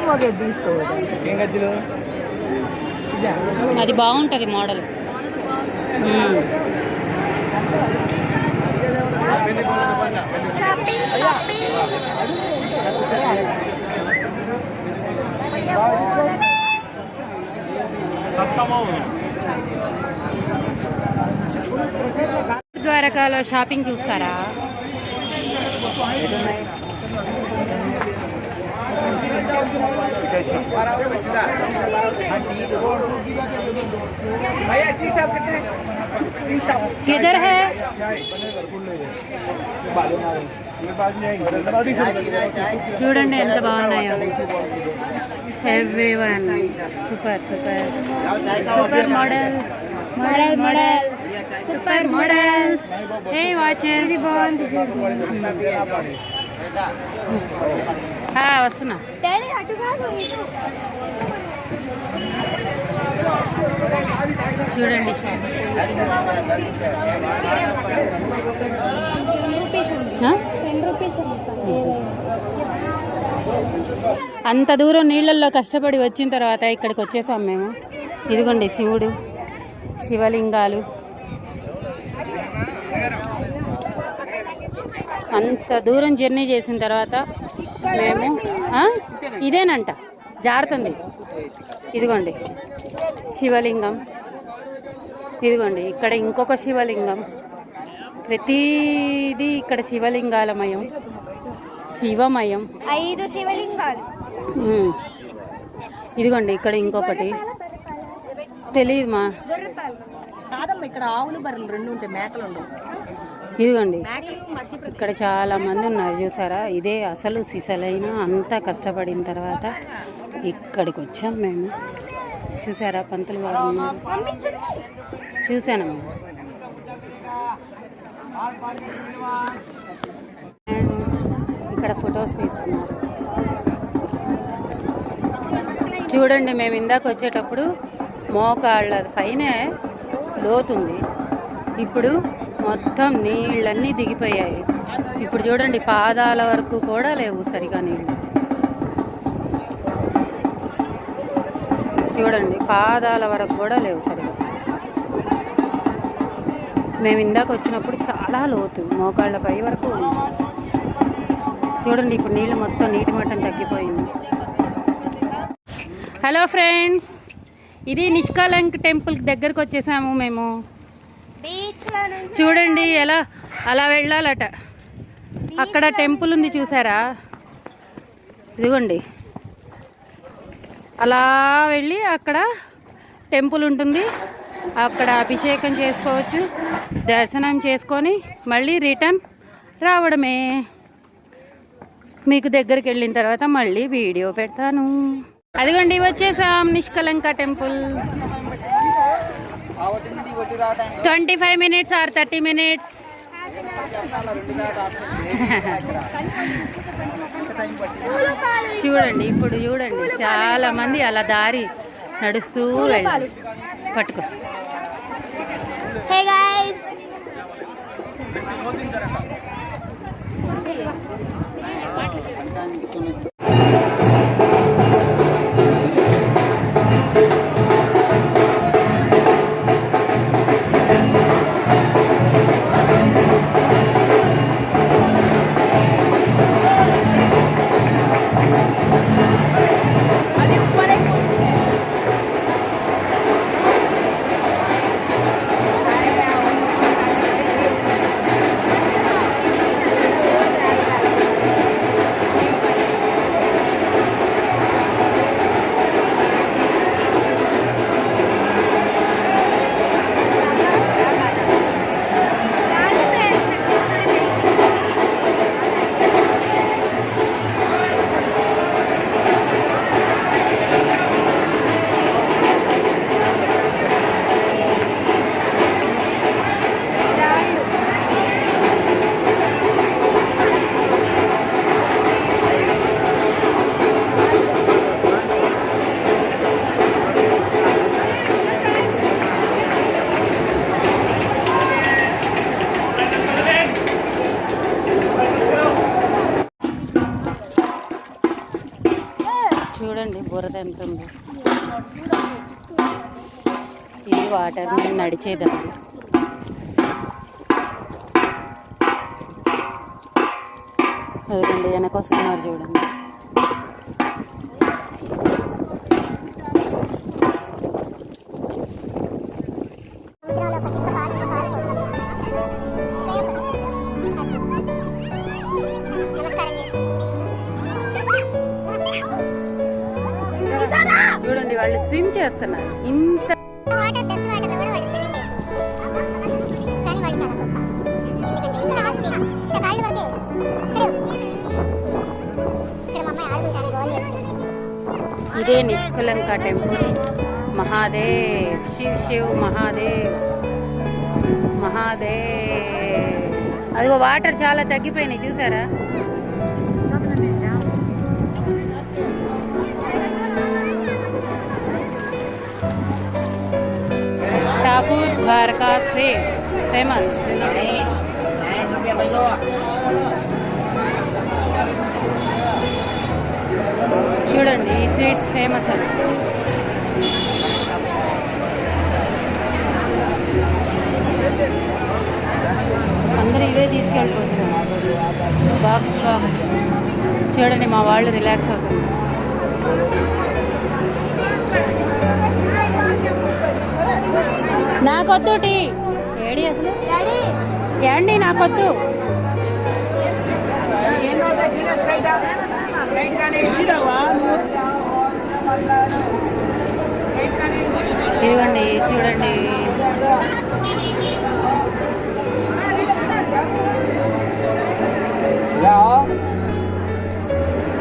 మోగే అది బాగుంటుంది model. ద్వారకాలో shopping చూస్తారా? किधर है చూడండి ఎంత బాగున్నాయో everyone super super super model model model super models a watch ఇది బాగుంది వస్తున్నా. చూడండి. అంత దూరం నీళ్ళల్లో కష్టపడి వచ్చిన తర్వాత ఇక్కడికి వచ్చేసాం మేము. ఇదిగోండి శివుడు శివలింగాలు. అంత దూరం జర్నీ చేసిన తర్వాత మేము? ఇదేనంట జారుతుంది. ఇదిగోండి శివలింగం. ఇదిగోండి ఇక్కడ ఇంకొక శివలింగం. ప్రతిదీ ఇక్కడ శివలింగాలమయం శివమయం. ఐదు శివలింగాలు. ఇదిగోండి ఇక్కడ ఇంకొకటి. తెలియదు మా కాదమ్మా ఇక్కడ ఆవులు బర్రెలు రెండు ఉంటాయి మేకలు ఉండవు. ఇదిగోండి. ఇక్కడ చాలా మంది ఉన్నారు చూసారా? ఇదే అసలు సిసలైన అంతా కష్టపడిన తర్వాత ఇక్కడికి వచ్చాం మేము. చూసారా పంతులు. చూశాను ఫ్రెండ్స్ ఇక్కడ ఫొటోస్ తీస్తున్నారు. చూడండి మేము ఇందాక వచ్చేటప్పుడు మోకాళ్ళ పైన లోతుంది. ఇప్పుడు మొత్తం నీళ్ళన్నీ దిగిపోయాయి. ఇప్పుడు చూడండి పాదాల వరకు కూడా లేవు సరిగా నీళ్ళు. చూడండి పాదాల వరకు కూడా లేవు సరిగా. మేము ఇందాక వచ్చినప్పుడు చాలా లోతు మోకాళ్ళ పై వరకు చూడండి ఇప్పుడు నీళ్ళు మొత్తం నీటి మట్టం తగ్గిపోయింది. హలో ఫ్రెండ్స్ ఇది నిష్కాలంక్ టెంపుల్ దగ్గరకు వచ్చేసాము మేము. చూడండి ఎలా అలా వెళ్ళాలట. అక్కడ టెంపుల్ ఉంది చూసారా? ఇదిగోండి. అలా వెళ్ళి అక్కడ టెంపుల్ ఉంటుంది. అక్కడ అభిషేకం చేసుకోవచ్చు. దర్శనం చేసుకొని మళ్ళీ రిటర్న్ రావడమే. మీకు దగ్గరికి వెళ్ళిన తర్వాత మళ్ళీ వీడియో పెడతాను. అదిగోండి వచ్చేసాం Nishkalank temple. Twenty five minutes or thirty minutes. చూడండి ఇప్పుడు చూడండి చాలా మంది అలా దారి నడుస్తూ వెళ్ళాలి పట్టుకో. ఇది వాటర్ మేము నడిచేదాన్ని అదిగోండి వెనక వస్తున్నారు చూడండి. మా అమ్మాయి ఆడుకుంటానే గోల్ చేస్తుంది. ఇదే నిష్కలంక టెంపుల్. మహాదేవ్ శివ్ శివ్ మహాదేవ్ మహాదేవ్. అదిగో వాటర్ చాలా తగ్గిపోయినాయి చూసారా? ఠాకూర్ ద్వారకా స్వీట్స్ ఫేమస్ చూడండి ఈ స్వీట్స్ ఫేమస్ అండి అందరూ ఇవే తీసుకెళ్ళిపోతున్నారు. Box box. చూడండి మా వాళ్ళు రిలాక్స్ అవుతుంది నాకొద్దు టీ ఏడి అసలు? ఏండి నాకొద్దు ఇదిగోండి చూడండి.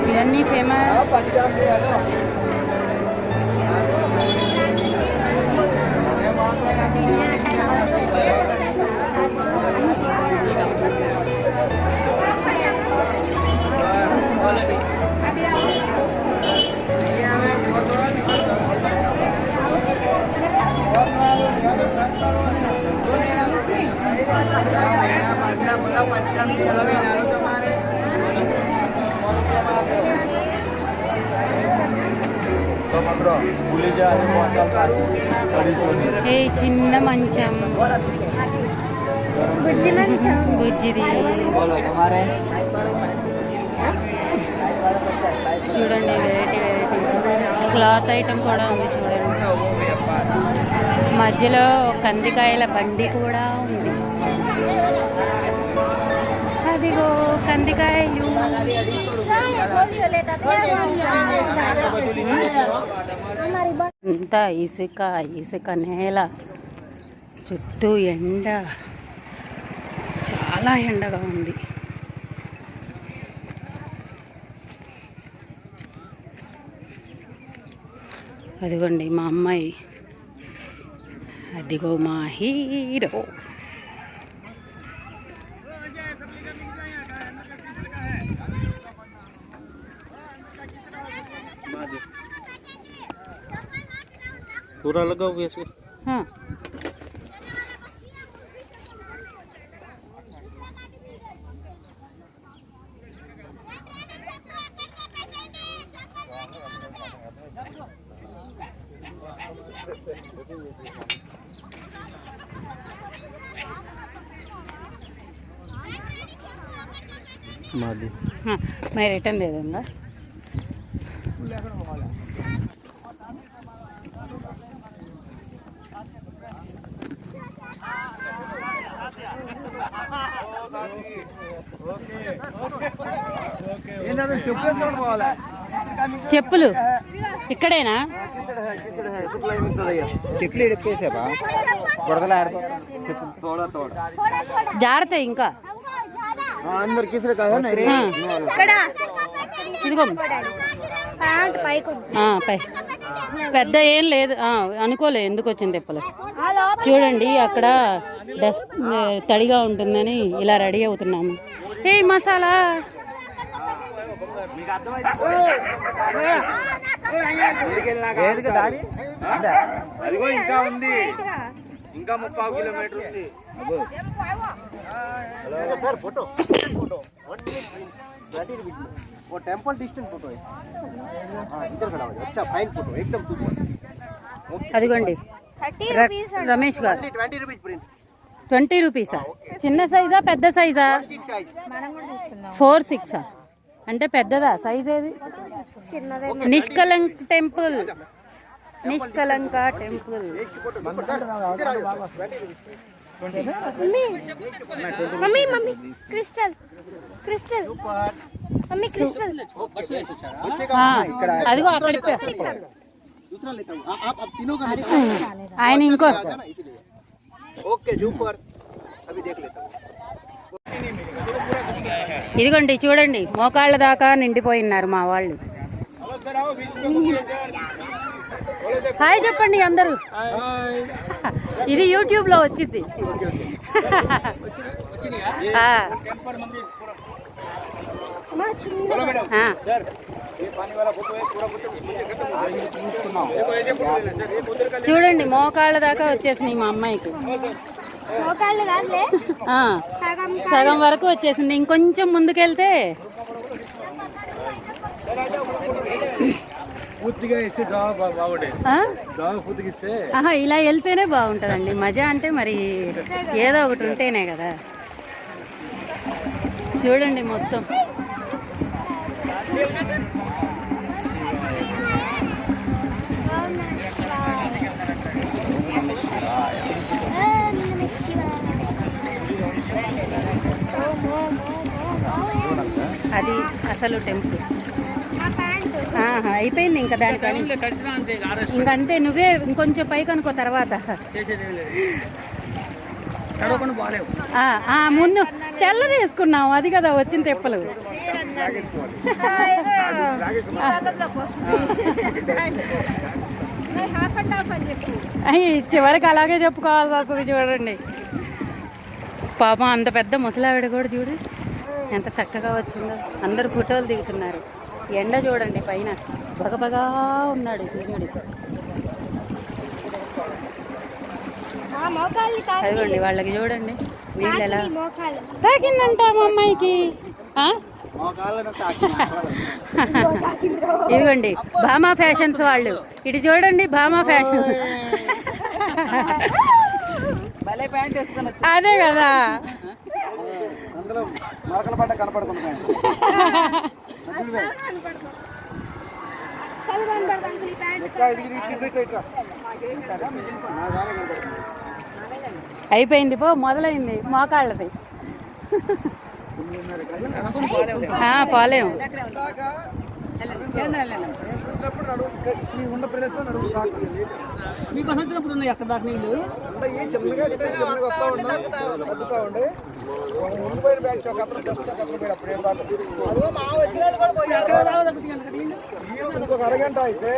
ఇవన్నీ ఫేమస్ ఏ చిన్న మంచం. బుజ్జి మంచం. బుజ్జిది. చూడండి వెరైటీ వెరైటీస్ క్లాత్ ఐటమ్ కూడా ఉంది చూడండి. మధ్యలో కందికాయల బండి కూడా ఉంది. అదిగో కందికాయలు అంత ఇసుక ఇసుక నేల చుట్టూ ఎండ. చాలా ఎండగా ఉంది. అదిగోండి మా అమ్మాయి Adigo Mahiro. पूरा लगाओगे इसको हाँ मैं रिटर्न दे दूँगा చెప్పులు ఇక్కడేనా టిక్లీ ఎక్కేసావా బురదలో ఆడిపోతా తోడ తోడ జాగ్రత్త ఇంకా అందరు కిసరు కదా ఆ. ఇదిగో పైకి ఆ, పై పెద్ద ఏం లేదు ఆ, అనుకోలే ఎందుకు వచ్చింది తెప్పలు చూడండి అక్కడ డస్ట్ తడిగా ఉంటుందని ఇలా రెడీ అవుతున్నాము ఏ మసాలా ఇంకా ఉంది ఇంకా ముప్పావు కిలోమీటర్ ఉంది సార్ ఫోటో ఫోటో वो टेंपल डिस्टेंस फोटो है हाँ इधर खड़ा हो जाओ अच्छा फाइन फोटो एकदम सुपर అదిగోండి థర్టీ ర- Ramesh garu only twenty rupees print twenty రూపీసా చిన్న సైజా పెద్ద సైజా स्टिक साइज ఫోర్ సిక్సా అంటే పెద్దదా సైజ్ ఏది చిన్నదే నిష్కలంక్ టెంపుల్ నిష్కలంక టెంపుల్ इधर आ जाओ Mummy mummy crystal crystal mummy crystal అదిగో అక్కడ ఆయన ఇంకో ఇదిగోండి చూడండి మోకాళ్ళ దాకా నిండిపోయినారు మా వాళ్ళు. హాయ్ చెప్పండి అందరూ. ఇది యూట్యూబ్లో వచ్చింది. చూడండి మోకాళ్ళ దాకా వచ్చేసినాయి మా అమ్మాయికి. సగం వరకు వచ్చేసింది. ఇంకొంచెం ముందుకెళ్తే ఆహా ఇలా వెళ్తేనే బాగుంటుందండి. మజా అంటే మరి ఏదో ఒకటి ఉంటేనే కదా. చూడండి మొత్తం. అది అసలు టెంపుల్. అయిపోయింది ఇంకా దాని పని ఇంకంతే నువ్వే ఇంకొంచెం పైకి అనుకో తర్వాత ముందు తెల్లది వేసుకున్నావు అది కదా వచ్చిన తెప్పలు. చివరికి అలాగే చెప్పుకోవాల్సి వస్తుంది చూడండి. పాపం అంత పెద్ద ముసలావిడ కూడా చూడు ఎంత చక్కగా వచ్చిందో. అందరు ఫోటోలు దిగుతున్నారు. ఎండ చూడండి పైన. బగబగా ఉన్నాడు సూర్యుడు అదిగోండి వాళ్ళకి చూడండి. నీళ్ళు ఎలా? తాకిందంట మా అమ్మాయికి? ఇదిగోండి భామా ఫ్యాషన్స్ వాళ్ళు. ఇటు చూడండి భామా ఫ్యాషన్. అదే కదా. అయిపోయింది పో మొదలైంది మోకాళ్ళది పోలేము. మీకు వచ్చినప్పుడు ఉన్నాయి అక్కడ దాకా నీళ్ళు? చిన్నగా చిన్నగా వస్తా ఉండే. ఒక అతను ఫస్ట్ ఒక అతను పోయి అప్పుడు ఏం ఇంకొక అరగంట అయితే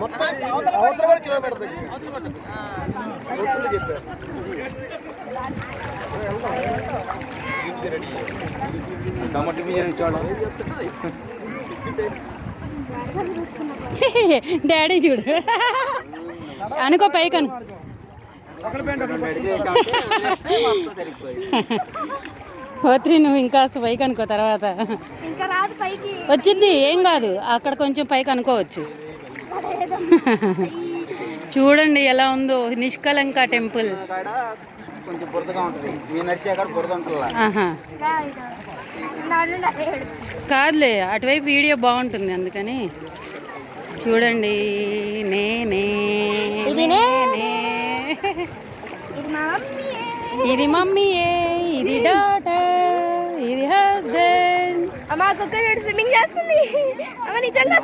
మొత్తం అవతల కూడా కిలోమీటర్ దగ్గర చెప్పారు టమాటో డాడీ చూడు. అనుకో పైకను. హోత్రి నువ్వు ఇంకా పైకి అనుకో తర్వాత. ఇంకా రాదు పైకి. వచ్చింది ఏం కాదు. అక్కడ కొంచెం పైకి అనుకోవచ్చు. చూడండి ఎలా ఉందో నిష్కలంక టెంపుల్. కొంచెం బురదగా ఉంటుంది నడిచే బురద ఉంటుందా కాదులే అటువైపు వీడియో బాగుంటుంది అందుకని. చూడండి నేనే. నేనే. ఇది మమ్మీయే. ఇది డాటర్ ఇది హస్బెండ్ అమ్మ కుక్క స్విమ్మింగ్ చేస్తుంది. అమ్మ నిజంగా